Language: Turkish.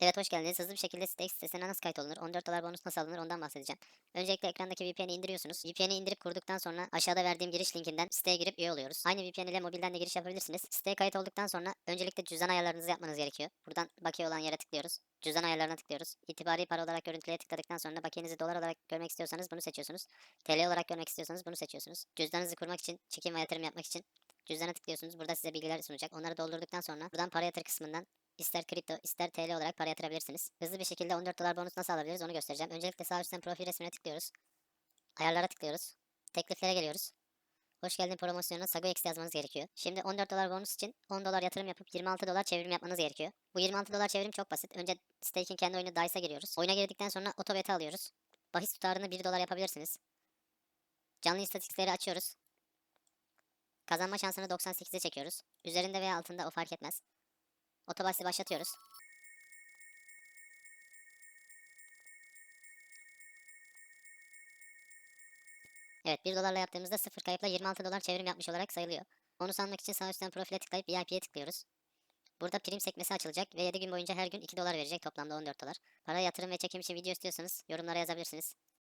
Evet hoş geldiniz. Hızlı bir şekilde Stake sitesine nasıl kayıt olunur? 14 dolar bonus nasıl alınır ondan bahsedeceğim. Öncelikle ekrandaki VPN'i indiriyorsunuz. VPN'i indirip kurduktan sonra aşağıda verdiğim giriş linkinden siteye girip üye oluyoruz. Aynı VPN ile mobilden de giriş yapabilirsiniz. Siteye kayıt olduktan sonra öncelikle cüzdan ayarlarınızı yapmanız gerekiyor. Buradan bakiye olan yere tıklıyoruz. Cüzdan ayarlarına tıklıyoruz. İtibari para olarak görüntüleye tıkladıktan sonra bakiyenizi dolar olarak görmek istiyorsanız bunu seçiyorsunuz. TL olarak görmek istiyorsanız bunu seçiyorsunuz. Cüzdanınızı kurmak için, çekim ve yatırım yapmak için cüzdana tıklıyorsunuz. Burada size bilgiler sunacak. Onları doldurduktan sonra buradan para yatır kısmından İster kripto, ister TL olarak para yatırabilirsiniz. Hızlı bir şekilde 14 dolar bonus nasıl alabiliriz onu göstereceğim. Öncelikle sağ üstten profil resmine tıklıyoruz. Ayarlara tıklıyoruz. Tekliflere geliyoruz. Hoş geldin promosyonuna SagoX yazmanız gerekiyor. Şimdi 14 dolar bonus için 10 dolar yatırım yapıp 26 dolar çevrim yapmanız gerekiyor. Bu 26 dolar çevrim çok basit. Önce stake'in kendi oyunu DICE'a giriyoruz. Oyuna girdikten sonra otobeti alıyoruz. Bahis tutarını 1 dolar yapabilirsiniz. Canlı istatistikleri açıyoruz. Kazanma şansını 98'e çekiyoruz. Üzerinde veya altında o fark etmez. Otobahsi başlatıyoruz. Evet 1 dolarla yaptığımızda 0 kayıpla 26 dolar çevrim yapmış olarak sayılıyor. Onu sanmak için sağ üstten profile tıklayıp VIP'ye tıklıyoruz. Burada prim sekmesi açılacak ve 7 gün boyunca her gün 2 dolar verecek toplamda 14 dolar. Para yatırım ve çekim için video istiyorsanız yorumlara yazabilirsiniz.